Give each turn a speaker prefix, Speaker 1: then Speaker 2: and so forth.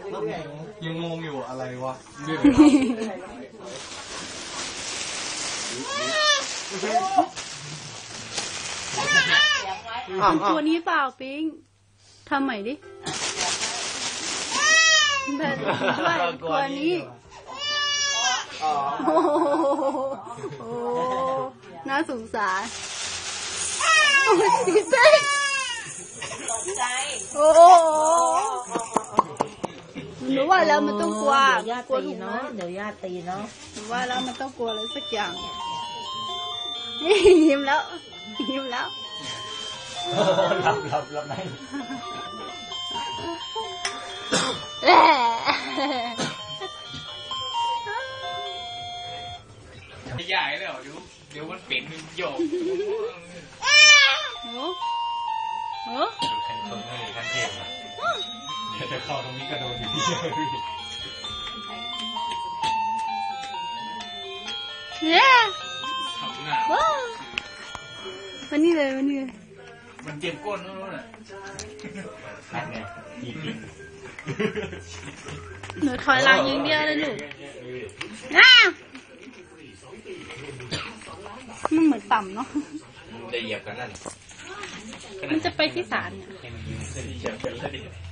Speaker 1: เรื่อย
Speaker 2: ยังงงอยู่อะไรวะเรื่อง
Speaker 1: ๆอ้าวอ้าว
Speaker 3: ตัวนี้เปล่าปิงทำใหม่ดิแบบด้วยตัวนี้
Speaker 1: อ๋อ
Speaker 3: โอ้โหโอ้น่าสงสารโอ้ยดีใจโอ้โหหนูว่าแล้วมันต้องกลัว
Speaker 4: เดี๋ยวย่าก
Speaker 3: ลัว
Speaker 4: ตี
Speaker 3: ถูกไหม
Speaker 4: เนาะเดี๋ยวย่าตีเนาะ
Speaker 3: หนูว่าแล้วมันต้องกลัวอะไรสักอย่างยิ้มแล้วยิ้มแล้ว
Speaker 2: หลับหลับหลับใน
Speaker 3: แหละ
Speaker 5: ไม่ใหญ่เลยเหรอเดี๋ยวเดี๋ยวมันเป็นมันโยก
Speaker 3: โอ้
Speaker 2: เดี๋ยวจะเข้าตรงนี้ก็โดนอยู่ที่เดิม
Speaker 3: เนี่ย
Speaker 5: ทำหน้า
Speaker 3: ว้าววันนี้เลยวันนี้เลย
Speaker 5: มันเจ็บก้นนู้นน่ะ
Speaker 2: นั่นไงอีก
Speaker 3: หนูถอยหลังอย่างเดียวเลยลูกอ้าวมันเหมือนต่ำเนาะ
Speaker 2: จะเหยียบกันนั่น
Speaker 3: มันจะไปที่ศาลเนี่ย
Speaker 2: ให้มันยืนเส้นเหยียบกันเลย